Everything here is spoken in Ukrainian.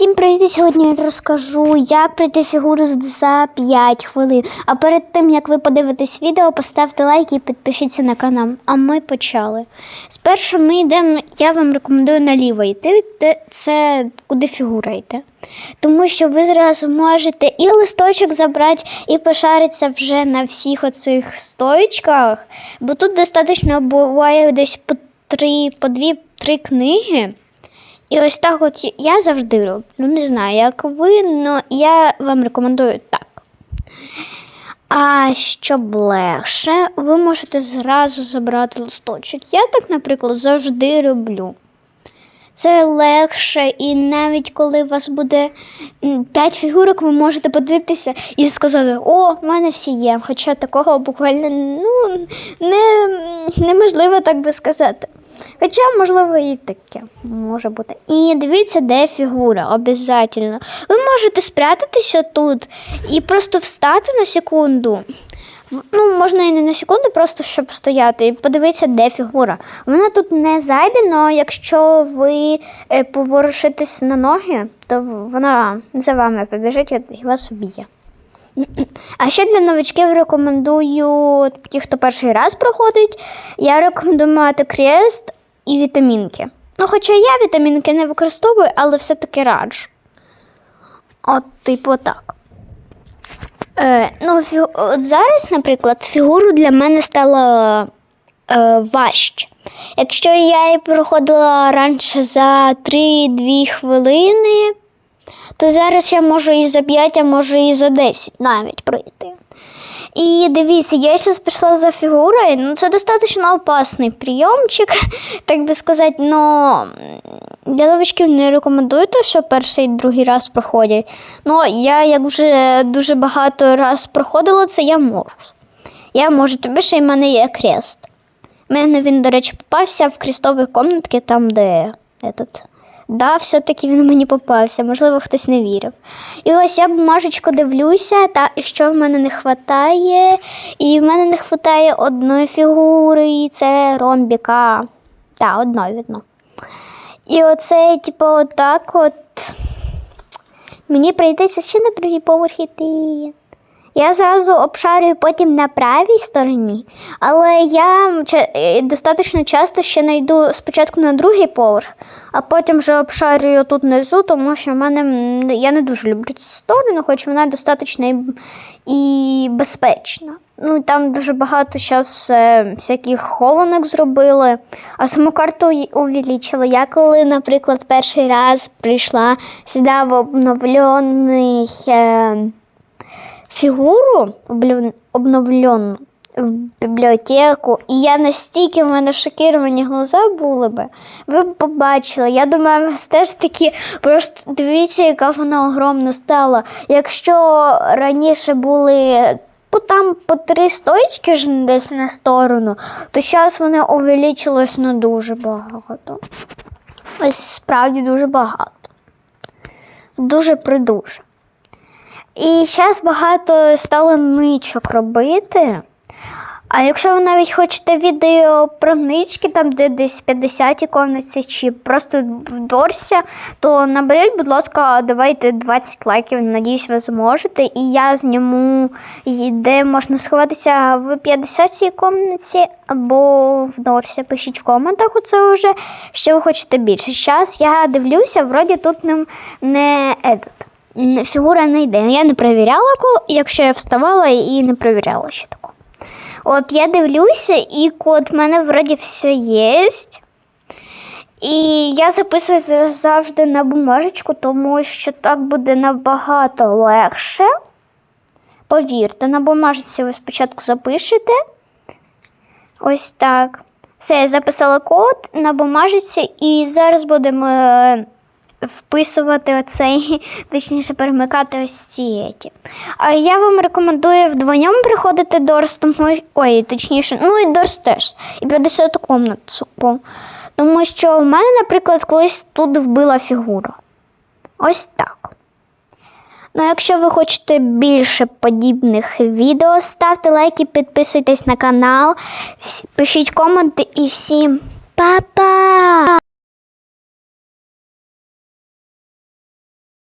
Всім привіт! Сьогодні я розкажу, як пройти фігуру за 5 хвилин. А перед тим, як ви подивитесь відео, поставте лайк і підпишіться на канал. А ми почали. Спершу ми йдемо, я вам рекомендую наліво йти, це куди фігура йде. Тому що ви зразу можете і листочок забрати, і пошаритися вже на всіх оцих стоїчках. Бо тут достатньо буває десь по три, по дві-три книги. І ось так от я завжди роблю. Ну, не знаю, як ви, але я вам рекомендую так. А щоб легше, ви можете зразу забрати листочок. Я так, наприклад, завжди роблю. Це легше, і навіть коли у вас буде 5 фігурок, ви можете подивитися і сказати, о, в мене всі є. Хоча такого буквально ну, не, неможливо так би сказати. Хоча, можливо, і таке може бути. І дивіться, де фігура, обов'язково. Ви можете спрятатися тут і просто встати на секунду. Ну, можна і не на секунду, просто щоб стояти і подивитися, де фігура. Вона тут не зайде, але якщо ви е, поворушитесь на ноги, то вона за вами побіжить і вас вб'є. А ще для новичків рекомендую, ті, хто перший раз проходить, я рекомендую мати крест і вітамінки. Ну, хоча я вітамінки не використовую, але все-таки раджу. От, типу, так. Е, ну, фі... От зараз, наприклад, фігуру для мене стало е, важче. Якщо я її проходила раніше за 3-2 хвилини, то зараз я можу і за 5, а можу і за 10 навіть пройти. І дивіться, я зараз пішла за фігурою, ну це достатньо опасний прийомчик, так би сказати, но для новичків не рекомендую, то, що перший і другий раз проходять. Ну, я як вже дуже багато раз проходила це, я можу. Я можу, тобі ще й в мене є крест. У мене він, до речі, попався в крестовій комнатці, там, де этот. Да, все-таки він мені попався, можливо, хтось не вірив. І ось я бумажечку дивлюся, та що в мене не вистачає. І в мене не вистачає одної фігури, і це ромбіка. Так, одної видно. І оце, типу, отак от. Мені прийдеться ще на другий поверх іти. Я зразу обшарюю потім на правій стороні, але я е, достатньо часто ще знайду спочатку на другий поверх, а потім вже обшарюю тут внизу, тому що в мене я не дуже люблю цю сторону, хоч вона достатньо і, безпечна. Ну, там дуже багато зараз е, всяких хованок зробили, а саму карту увеличили. Я коли, наприклад, перший раз прийшла сюди в обновлений. Е, фігуру обновлену в бібліотеку, і я настільки в мене шокіровані глаза були би. Ви б побачили. Я думаю, теж такі просто дивіться, яка вона огромна стала. Якщо раніше були. По там по три стоїчки ж десь на сторону, то зараз вони увеличилось на дуже багато. Ось справді дуже багато. Дуже придуже. І зараз багато стало ничок робити. А якщо ви навіть хочете відео про нички, там де десь 50 комнаті, чи просто Дорся, то наберіть, будь ласка, давайте 20 лайків. Надіюсь, ви зможете. І я зніму, де можна сховатися в 50 комнаті або в Дорсі. Пишіть в коментах оце вже, що ви хочете більше. Зараз я дивлюся, вроді тут не. Н- Фігура не йде. Я не перевіряла, якщо я вставала і не перевіряла ще таку. От я дивлюся, і код в мене вроді все є. І я записую завжди на бумажечку, тому що так буде набагато легше. Повірте, на бумажці ви спочатку запишете. Ось так. Все, я записала код на бумажці, і зараз будемо е, вписувати оцей, точніше, перемикати ось ці. А я вам рекомендую вдвоєм приходити до Дорс, тому ой, точніше, ну і Дорс теж. І 50 комнату. Тому що в мене, наприклад, колись тут вбила фігура. Ось так. Ну, якщо ви хочете більше подібних відео, ставте лайки, підписуйтесь на канал, пишіть коменти і всім па-па!